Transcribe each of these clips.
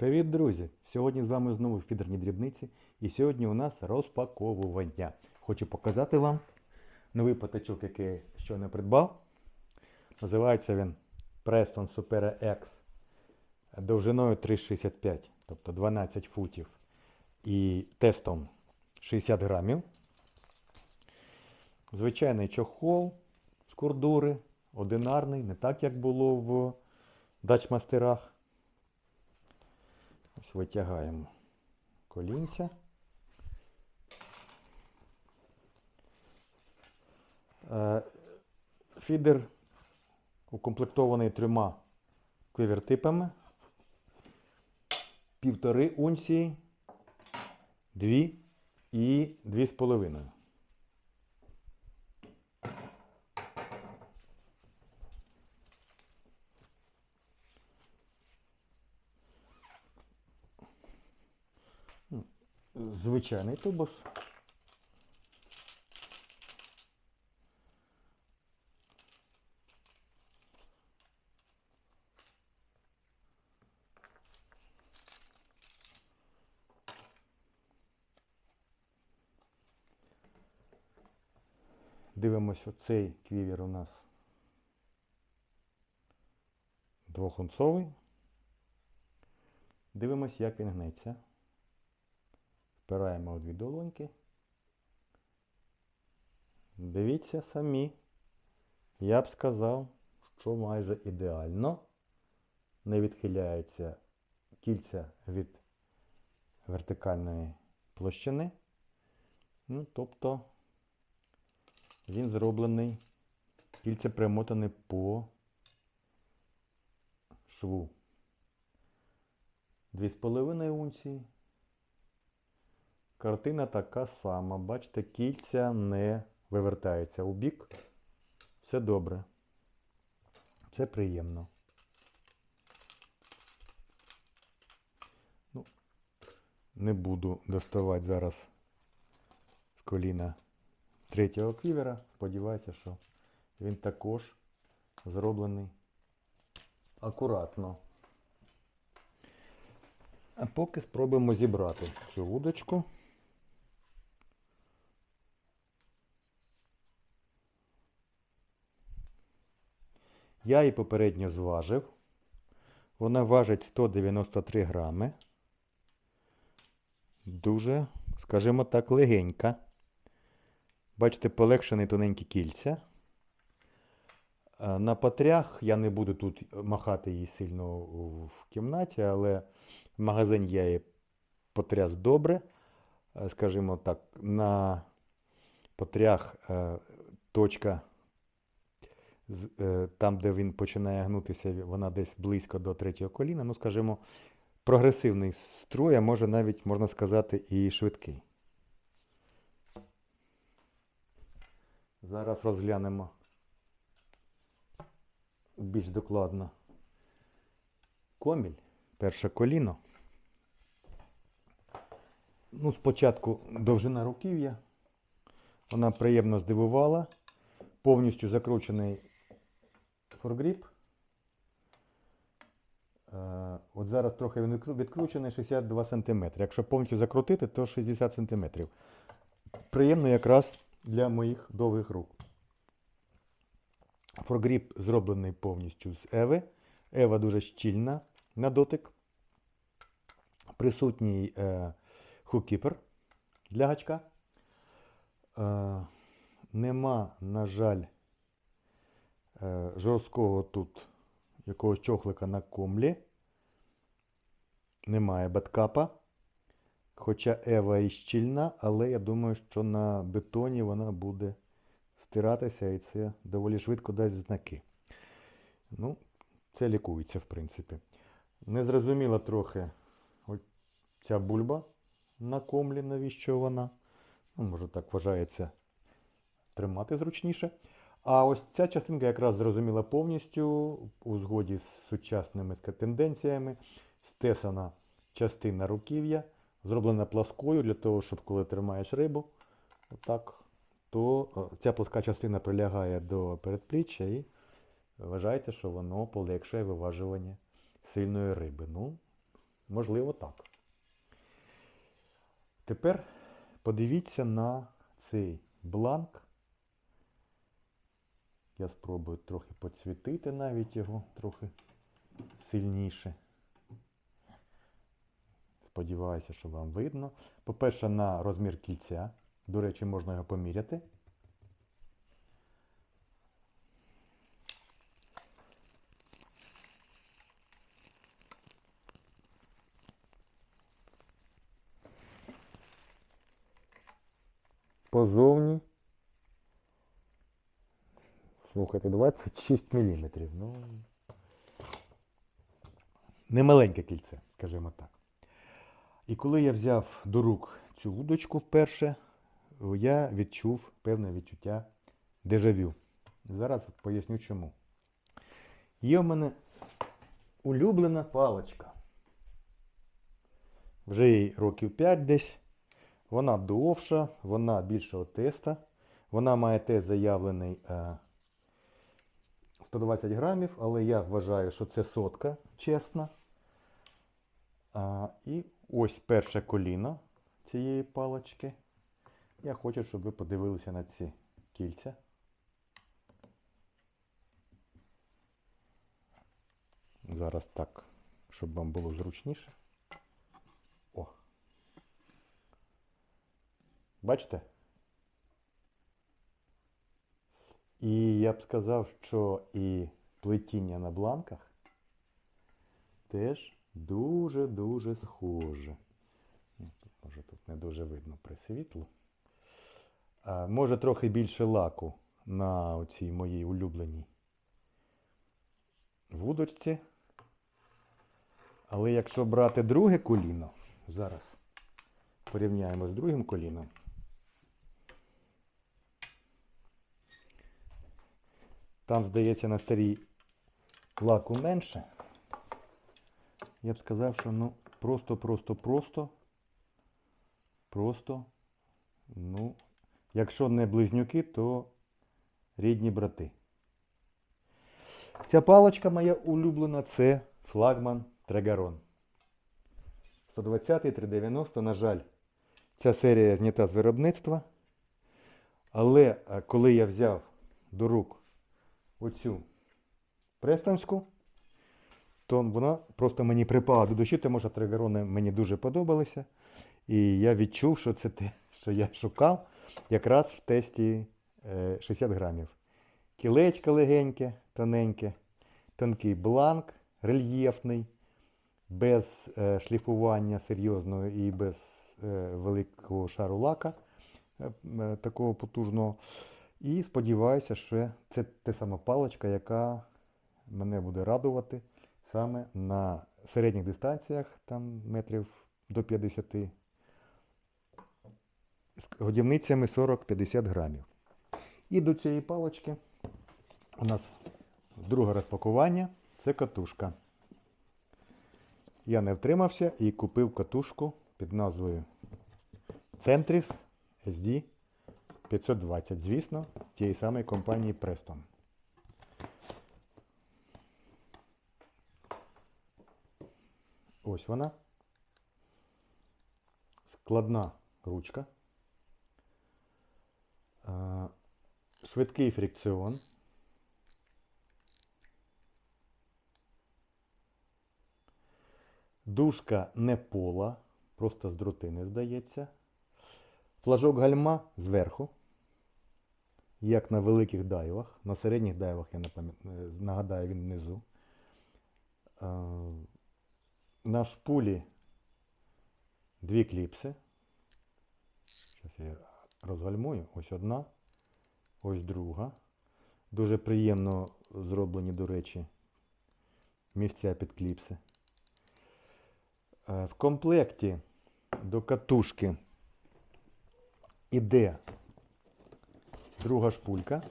Привіт, друзі! Сьогодні з вами знову фідерні дрібниці. І сьогодні у нас розпаковування. Хочу показати вам новий патачок, який я щойно придбав. Називається він Preston Supera X довжиною 3,65, тобто 12 футів. І тестом 60 грамів. Звичайний чохол з кордури, одинарний, не так як було в дачмастерах. Ось витягаємо колінця. Е, Фідер укомплектований трьома квівертипами. Півтори унції, дві і дві з половиною. Звичайний тубус. Дивимось оцей квівер у нас двохунцовий. Дивимось, як він гнеться. Впираємо дві долоньки. Дивіться самі. Я б сказав, що майже ідеально. Не відхиляється кільця від вертикальної площини. Ну, тобто він зроблений, кільце примотане по шву. 2,5 унції. Картина така сама. Бачите, кільця не вивертаються у бік. Все добре. Це приємно. Ну, не буду доставати зараз з коліна третього квівера. Сподіваюся, що він також зроблений акуратно. А поки спробуємо зібрати цю вудочку. Я її попередньо зважив. Вона важить 193 грами. Дуже, скажімо так, легенька. Бачите, полегшені тоненькі кільця. На патрях я не буду тут махати її сильно в кімнаті, але в магазині я її потряс добре. Е, Скажімо так, на потрях е, точка, е, там, де він починає гнутися, вона десь близько до третього коліна. Ну, скажімо, прогресивний строй, а може навіть, можна сказати, і швидкий. Зараз розглянемо більш докладно. Коміль, перше коліно. Ну, спочатку довжина руків'я. Вона приємно здивувала. Повністю закручений форгріп. Е, От зараз трохи він відкручений 62 см. Якщо повністю закрутити, то 60 см. Приємно якраз для моїх довгих рук. Форгріп зроблений повністю з Еви. Ева дуже щільна на дотик. Присутній е, хукіпер для гачка. Е, нема, на жаль, жорсткого тут якогось чохлика на комлі. Немає беткапа. Хоча Ева і щільна, але я думаю, що на бетоні вона буде стиратися і це доволі швидко дасть знаки. Ну, це лікується, в принципі. Незрозуміла трохи ця бульба на комлі, навіщо вона. Ну, може так вважається тримати зручніше. А ось ця частинка якраз зрозуміла повністю у згоді з сучасними тенденціями. Стесана частина руків'я, зроблена пласкою для того, щоб коли тримаєш рибу, отак, то е, ця плоска частина прилягає до передпліччя і вважається, що воно полегшує виважування сильної риби. Ну, Можливо, так. Тепер подивіться на цей бланк. Я спробую трохи підсвітити навіть його трохи сильніше. Сподіваюся, що вам видно. По-перше, на розмір кільця. До речі, можна його поміряти. Позовні. Слухайте, 26 мм. Ну. Немаленьке кільце, скажімо так. І коли я взяв до рук цю удочку вперше, я відчув певне відчуття дежавю. Зараз поясню чому. Є в мене улюблена паличка. Вже їй років 5 десь. Вона довша, вона більшого теста. Вона має тест заявлений е, 120 грамів, але я вважаю, що це сотка, чесна. А, і ось перше коліно цієї палочки. Я хочу, щоб ви подивилися на ці кільця. Зараз так, щоб вам було зручніше. О. Бачите? І я б сказав, що і плетіння на бланках теж дуже-дуже схоже. Ну, може тут не дуже видно при світлу. А, може трохи більше лаку на оцій моїй улюбленій вудочці. Але якщо брати друге коліно, зараз порівняємо з другим коліном. Там, здається, на старій лаку менше. Я б сказав, що ну просто, просто, ну, якщо не близнюки, то рідні брати. Ця паличка моя улюблена це флагман Трегарон. 120 390, на жаль, ця серія знята з виробництва. Але е, коли я взяв до рук оцю престанську, то вона просто мені припала до душі, тому що тригерони мені дуже подобалися. І я відчув, що це те, що я шукав якраз в тесті е, 60 грамів. Кілечко легеньке, тоненьке, тонкий бланк, рельєфний, без е, шліфування серйозного і без е, великого шару лака е, е, такого потужного. І сподіваюся, що це та сама паличка, яка мене буде радувати саме на середніх дистанціях, там метрів до 50, з годівницями 40-50 грамів. І до цієї палички у нас друге розпакування це катушка. Я не втримався і купив катушку під назвою Centris SD 520, звісно, тієї самої компанії Preston. Ось вона. Складна ручка. Швидкий фрикціон. Дужка не пола, просто з дротини, здається. Флажок гальма зверху, як на великих дайвах. На середніх дайвах, я е, нагадаю, він внизу. На шпулі дві кліпси. Зараз я розгальмую. Ось одна, ось друга. Дуже приємно зроблені, до речі, місця під кліпси. Е, В комплекті до катушки іде друга шпулька.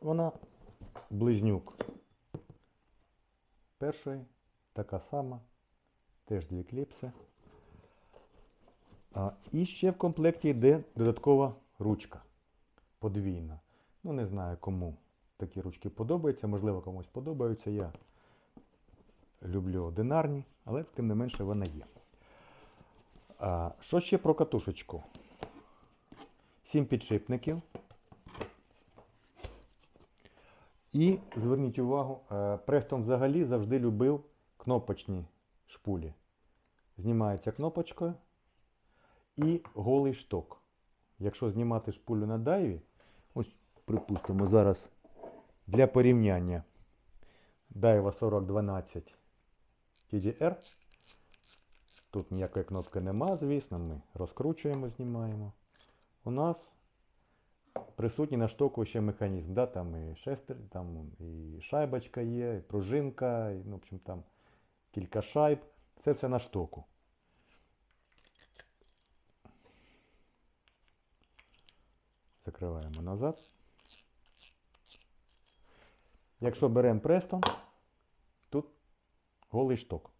Вона близнюк першої, така сама, теж дві кліпси. А, і ще в комплекті йде додаткова ручка подвійна. Ну, не знаю, кому такі ручки подобаються, можливо, комусь подобаються. Я люблю одинарні, але тим не менше вона є. А, що ще про катушечку? Сім підшипників. І зверніть увагу, е, Престон взагалі завжди любив кнопочні шпулі. Знімається кнопочкою і голий шток. Якщо знімати шпулю на дайві, ось припустимо зараз для порівняння дайва 4012 TDR. Тут ніякої кнопки нема, звісно, ми розкручуємо, знімаємо. У нас присутній на штоку ще механізм. Да? Там і шестер, там і шайбочка є, і пружинка, і, ну, в общем, там кілька шайб. Це все на штоку. Закриваємо назад. Якщо беремо Престон, тут голий шток.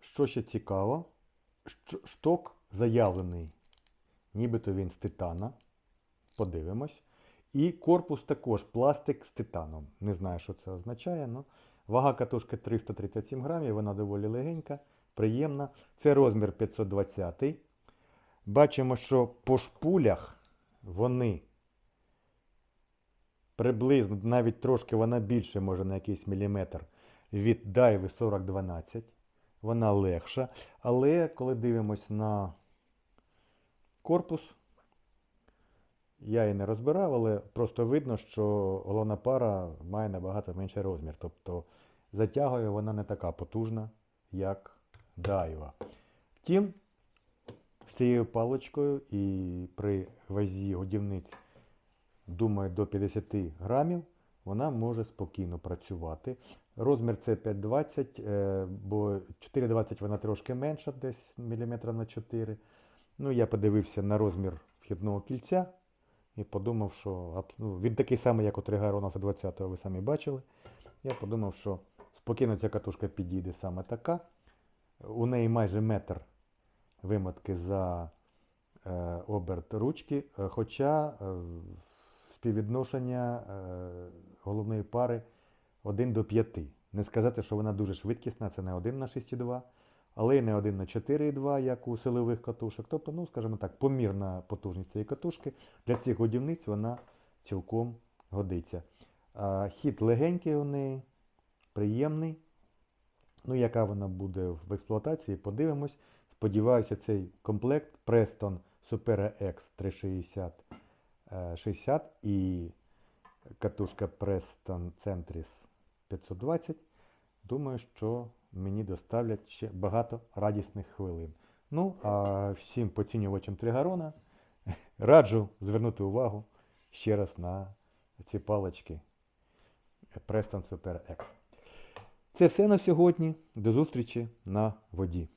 Що ще цікаво, шток заявлений, нібито він з титана. Подивимось. І корпус також пластик з титаном. Не знаю, що це означає. але вага катушки 337 грамів, вона доволі легенька, приємна. Це розмір 520. Бачимо, що по шпулях вони приблизно, навіть трошки вона більше, може на якийсь міліметр від дайви 4012. Вона легша. Але коли дивимось на корпус, я її не розбирав, але просто видно, що головна пара має набагато менший розмір. Тобто затягує вона не така потужна, як дайва. Втім, з цією паличкою і при вазі годівниць, думаю, до 50 грамів, вона може спокійно працювати. Розмір це 5,20, е, бо 4,20 вона трошки менша, десь міліметра на 4. Ну, я подивився на розмір вхідного кільця і подумав, що ну, він такий самий, як у Тригарона 120 ви самі бачили. Я подумав, що спокійно ця катушка підійде саме така. У неї майже метр вимотки за е, оберт ручки, е, хоча е, співвідношення е, головної пари 1 до 5. Не сказати, що вона дуже швидкісна, це не 1 на 6,2, але й не 1 на 4,2, як у силових катушок. Тобто, ну, скажімо так, помірна потужність цієї катушки. Для цих годівниць вона цілком годиться. Хід легенький у неї, приємний. Ну, яка вона буде в експлуатації, подивимось. Сподіваюся, цей комплект Preston Supera X 360 е, 60 і катушка Preston Centris 520. Думаю, що мені доставлять ще багато радісних хвилин. Ну, а всім поцінювачам Тригарона раджу звернути увагу ще раз на ці палички Preston Super X. Це все на сьогодні. До зустрічі на воді.